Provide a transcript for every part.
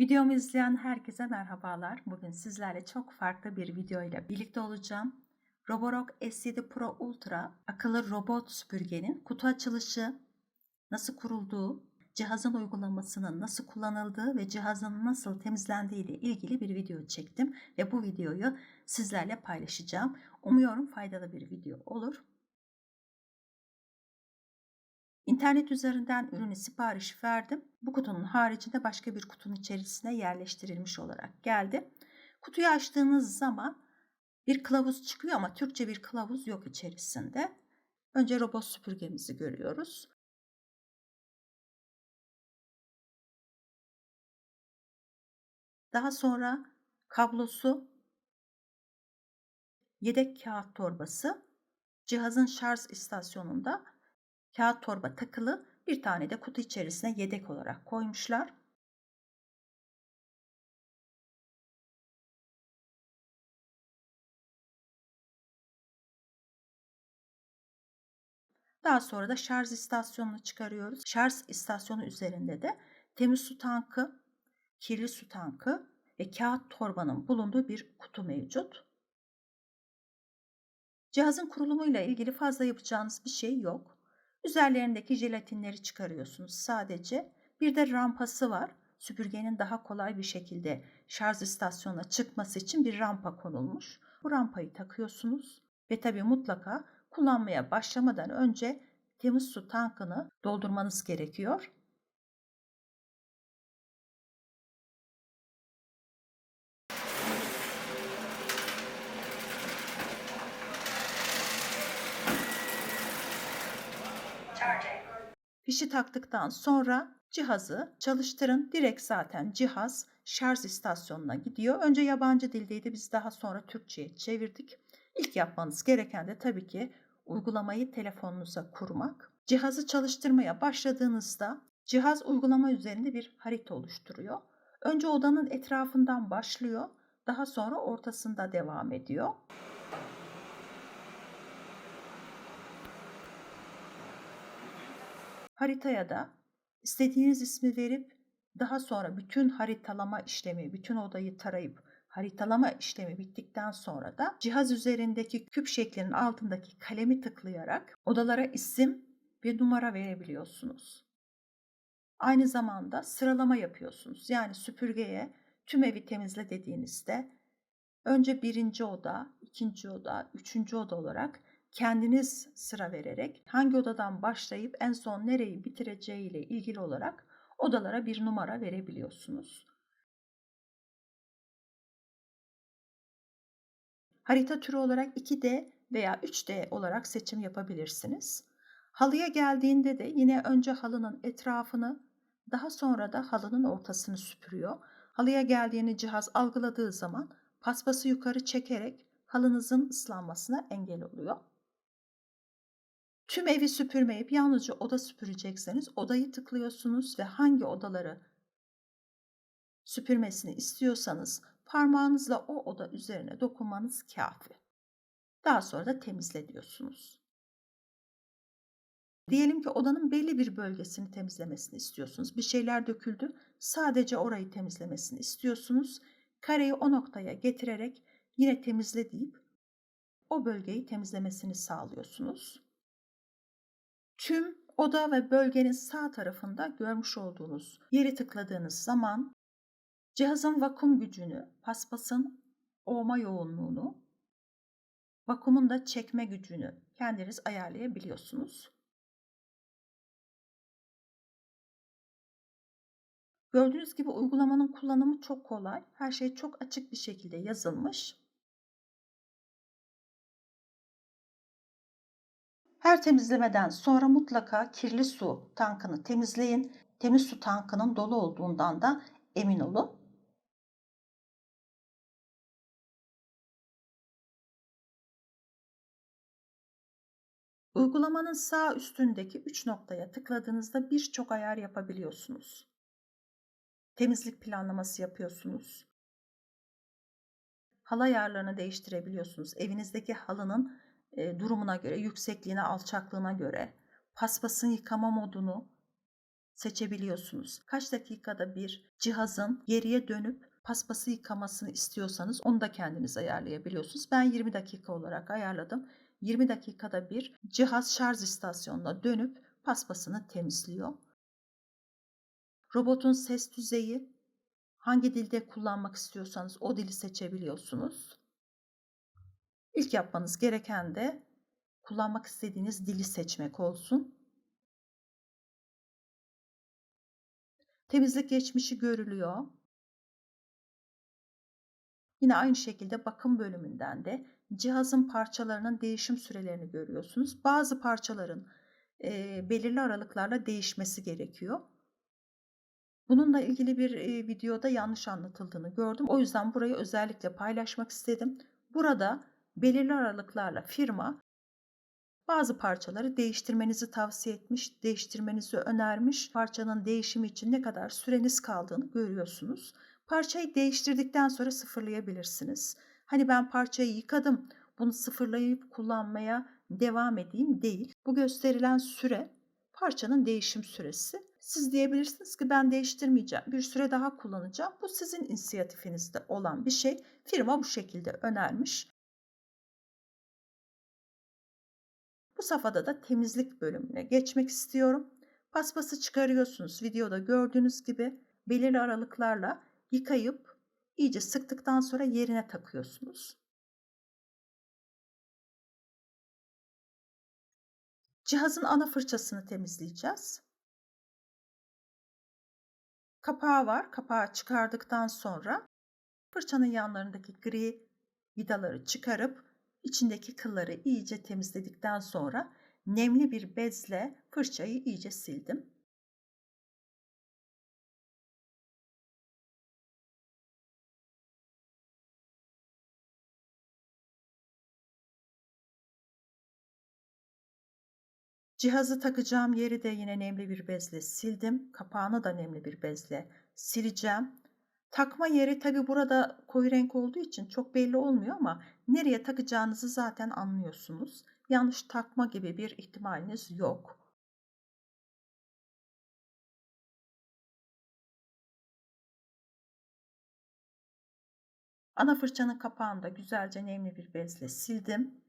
Videomu izleyen herkese merhabalar. Bugün sizlerle çok farklı bir video ile birlikte olacağım. Roborock S7 Pro Ultra akıllı robot süpürgenin kutu açılışı, nasıl kurulduğu, cihazın uygulamasının nasıl kullanıldığı ve cihazın nasıl temizlendiği ile ilgili bir video çektim ve bu videoyu sizlerle paylaşacağım. Umuyorum faydalı bir video olur. İnternet üzerinden ürünü sipariş verdim. Bu kutunun haricinde başka bir kutunun içerisine yerleştirilmiş olarak geldi. Kutuyu açtığınız zaman bir kılavuz çıkıyor ama Türkçe bir kılavuz yok içerisinde. Önce robot süpürgemizi görüyoruz. Daha sonra kablosu, yedek kağıt torbası, cihazın şarj istasyonunda kağıt torba takılı bir tane de kutu içerisine yedek olarak koymuşlar. Daha sonra da şarj istasyonunu çıkarıyoruz. Şarj istasyonu üzerinde de temiz su tankı, kirli su tankı ve kağıt torbanın bulunduğu bir kutu mevcut. Cihazın kurulumuyla ilgili fazla yapacağınız bir şey yok. Üzerlerindeki jelatinleri çıkarıyorsunuz sadece. Bir de rampası var. Süpürgenin daha kolay bir şekilde şarj istasyonuna çıkması için bir rampa konulmuş. Bu rampayı takıyorsunuz ve tabii mutlaka kullanmaya başlamadan önce temiz su tankını doldurmanız gerekiyor. Fişi taktıktan sonra cihazı çalıştırın. Direkt zaten cihaz şarj istasyonuna gidiyor. Önce yabancı dildeydi biz daha sonra Türkçe'ye çevirdik. İlk yapmanız gereken de tabii ki uygulamayı telefonunuza kurmak. Cihazı çalıştırmaya başladığınızda cihaz uygulama üzerinde bir harita oluşturuyor. Önce odanın etrafından başlıyor, daha sonra ortasında devam ediyor. Haritaya da istediğiniz ismi verip daha sonra bütün haritalama işlemi, bütün odayı tarayıp haritalama işlemi bittikten sonra da cihaz üzerindeki küp şeklinin altındaki kalemi tıklayarak odalara isim ve numara verebiliyorsunuz. Aynı zamanda sıralama yapıyorsunuz. Yani süpürgeye tüm evi temizle dediğinizde önce birinci oda, ikinci oda, üçüncü oda olarak kendiniz sıra vererek hangi odadan başlayıp en son nereyi bitireceği ile ilgili olarak odalara bir numara verebiliyorsunuz. Harita türü olarak 2D veya 3D olarak seçim yapabilirsiniz. Halıya geldiğinde de yine önce halının etrafını daha sonra da halının ortasını süpürüyor. Halıya geldiğini cihaz algıladığı zaman paspası yukarı çekerek halınızın ıslanmasına engel oluyor. Tüm evi süpürmeyip yalnızca oda süpürecekseniz odayı tıklıyorsunuz ve hangi odaları süpürmesini istiyorsanız parmağınızla o oda üzerine dokunmanız kafi. Daha sonra da temizle diyorsunuz. Diyelim ki odanın belli bir bölgesini temizlemesini istiyorsunuz. Bir şeyler döküldü. Sadece orayı temizlemesini istiyorsunuz. Kareyi o noktaya getirerek yine temizle deyip o bölgeyi temizlemesini sağlıyorsunuz. Tüm oda ve bölgenin sağ tarafında görmüş olduğunuz yeri tıkladığınız zaman cihazın vakum gücünü, paspasın olma yoğunluğunu, vakumun da çekme gücünü kendiniz ayarlayabiliyorsunuz. Gördüğünüz gibi uygulamanın kullanımı çok kolay. Her şey çok açık bir şekilde yazılmış. Her temizlemeden sonra mutlaka kirli su tankını temizleyin. Temiz su tankının dolu olduğundan da emin olun. Uygulamanın sağ üstündeki 3 noktaya tıkladığınızda birçok ayar yapabiliyorsunuz. Temizlik planlaması yapıyorsunuz. Halı ayarlarını değiştirebiliyorsunuz. Evinizdeki halının e, durumuna göre, yüksekliğine, alçaklığına göre paspasın yıkama modunu seçebiliyorsunuz. Kaç dakikada bir cihazın geriye dönüp paspası yıkamasını istiyorsanız onu da kendiniz ayarlayabiliyorsunuz. Ben 20 dakika olarak ayarladım. 20 dakikada bir cihaz şarj istasyonuna dönüp paspasını temizliyor. Robotun ses düzeyi hangi dilde kullanmak istiyorsanız o dili seçebiliyorsunuz. İlk yapmanız gereken de kullanmak istediğiniz dili seçmek olsun. Temizlik geçmişi görülüyor. Yine aynı şekilde bakım bölümünden de cihazın parçalarının değişim sürelerini görüyorsunuz. Bazı parçaların e, belirli aralıklarla değişmesi gerekiyor. Bununla ilgili bir e, videoda yanlış anlatıldığını gördüm. O yüzden burayı özellikle paylaşmak istedim. Burada belirli aralıklarla firma bazı parçaları değiştirmenizi tavsiye etmiş, değiştirmenizi önermiş. Parçanın değişimi için ne kadar süreniz kaldığını görüyorsunuz. Parçayı değiştirdikten sonra sıfırlayabilirsiniz. Hani ben parçayı yıkadım, bunu sıfırlayıp kullanmaya devam edeyim değil. Bu gösterilen süre parçanın değişim süresi. Siz diyebilirsiniz ki ben değiştirmeyeceğim, bir süre daha kullanacağım. Bu sizin inisiyatifinizde olan bir şey. Firma bu şekilde önermiş. Bu safhada da temizlik bölümüne geçmek istiyorum. Paspası çıkarıyorsunuz. Videoda gördüğünüz gibi belirli aralıklarla yıkayıp iyice sıktıktan sonra yerine takıyorsunuz. Cihazın ana fırçasını temizleyeceğiz. Kapağı var. Kapağı çıkardıktan sonra fırçanın yanlarındaki gri vidaları çıkarıp içindeki kılları iyice temizledikten sonra nemli bir bezle fırçayı iyice sildim. Cihazı takacağım yeri de yine nemli bir bezle sildim. Kapağını da nemli bir bezle sileceğim. Takma yeri tabi burada koyu renk olduğu için çok belli olmuyor ama nereye takacağınızı zaten anlıyorsunuz. Yanlış takma gibi bir ihtimaliniz yok. Ana fırçanın kapağını da güzelce nemli bir bezle sildim.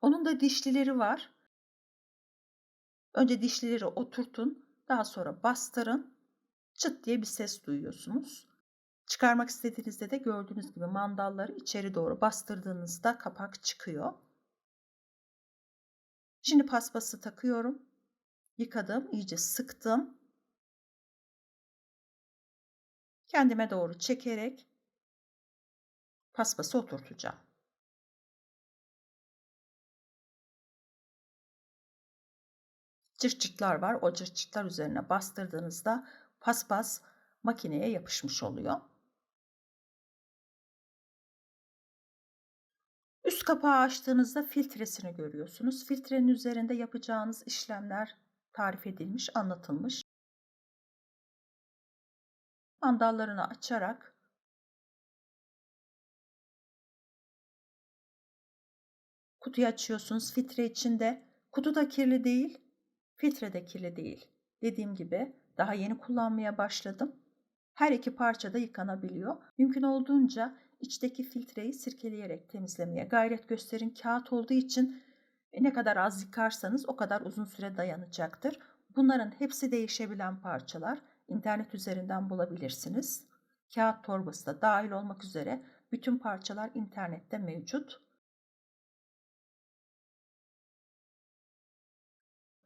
Onun da dişlileri var. Önce dişlileri oturtun. Daha sonra bastırın. Çıt diye bir ses duyuyorsunuz. Çıkarmak istediğinizde de gördüğünüz gibi mandalları içeri doğru bastırdığınızda kapak çıkıyor. Şimdi paspası takıyorum. Yıkadım, iyice sıktım. Kendime doğru çekerek paspası oturtacağım. Cırt cırtlar var. O cırt cırtlar üzerine bastırdığınızda paspas makineye yapışmış oluyor. Üst kapağı açtığınızda filtresini görüyorsunuz. Filtrenin üzerinde yapacağınız işlemler tarif edilmiş, anlatılmış. Mandallarını açarak kutuyu açıyorsunuz. Filtre içinde. Kutu da kirli değil. Filtre de kirli değil. Dediğim gibi daha yeni kullanmaya başladım. Her iki parça da yıkanabiliyor. Mümkün olduğunca içteki filtreyi sirkeleyerek temizlemeye gayret gösterin. Kağıt olduğu için ne kadar az yıkarsanız o kadar uzun süre dayanacaktır. Bunların hepsi değişebilen parçalar. İnternet üzerinden bulabilirsiniz. Kağıt torbası da dahil olmak üzere bütün parçalar internette mevcut.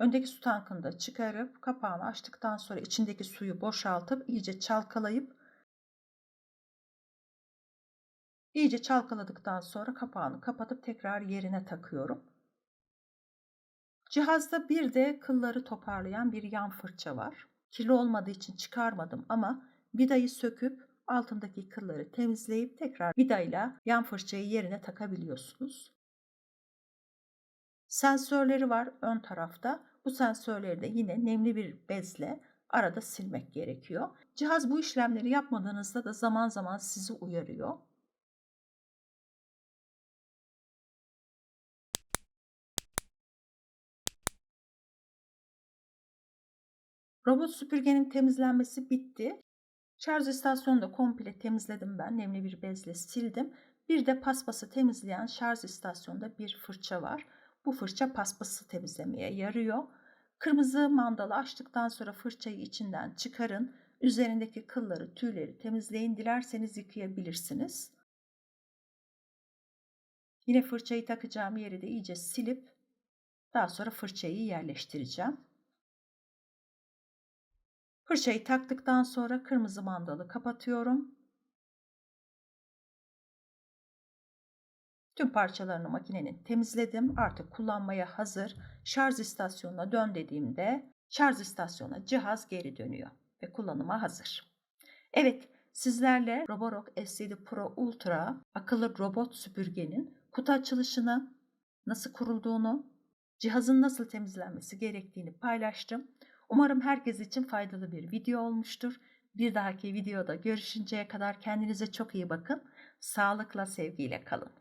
Öndeki su tankını da çıkarıp kapağını açtıktan sonra içindeki suyu boşaltıp iyice çalkalayıp iyice çalkaladıktan sonra kapağını kapatıp tekrar yerine takıyorum. Cihazda bir de kılları toparlayan bir yan fırça var. Kirli olmadığı için çıkarmadım ama vidayı söküp altındaki kılları temizleyip tekrar vidayla yan fırçayı yerine takabiliyorsunuz. Sensörleri var ön tarafta. Bu sensörleri de yine nemli bir bezle arada silmek gerekiyor. Cihaz bu işlemleri yapmadığınızda da zaman zaman sizi uyarıyor. Robot süpürgenin temizlenmesi bitti. Şarj istasyonunu da komple temizledim ben. Nemli bir bezle sildim. Bir de paspası temizleyen şarj istasyonunda bir fırça var. Bu fırça paspası temizlemeye yarıyor. Kırmızı mandalı açtıktan sonra fırçayı içinden çıkarın. Üzerindeki kılları, tüyleri temizleyin. Dilerseniz yıkayabilirsiniz. Yine fırçayı takacağım yeri de iyice silip daha sonra fırçayı yerleştireceğim. Fırçayı taktıktan sonra kırmızı mandalı kapatıyorum. Tüm parçalarını makinenin temizledim. Artık kullanmaya hazır. Şarj istasyonuna dön dediğimde şarj istasyonuna cihaz geri dönüyor ve kullanıma hazır. Evet, sizlerle Roborock S7 Pro Ultra akıllı robot süpürgenin kutu açılışını, nasıl kurulduğunu, cihazın nasıl temizlenmesi gerektiğini paylaştım. Umarım herkes için faydalı bir video olmuştur. Bir dahaki videoda görüşünceye kadar kendinize çok iyi bakın. Sağlıkla, sevgiyle kalın.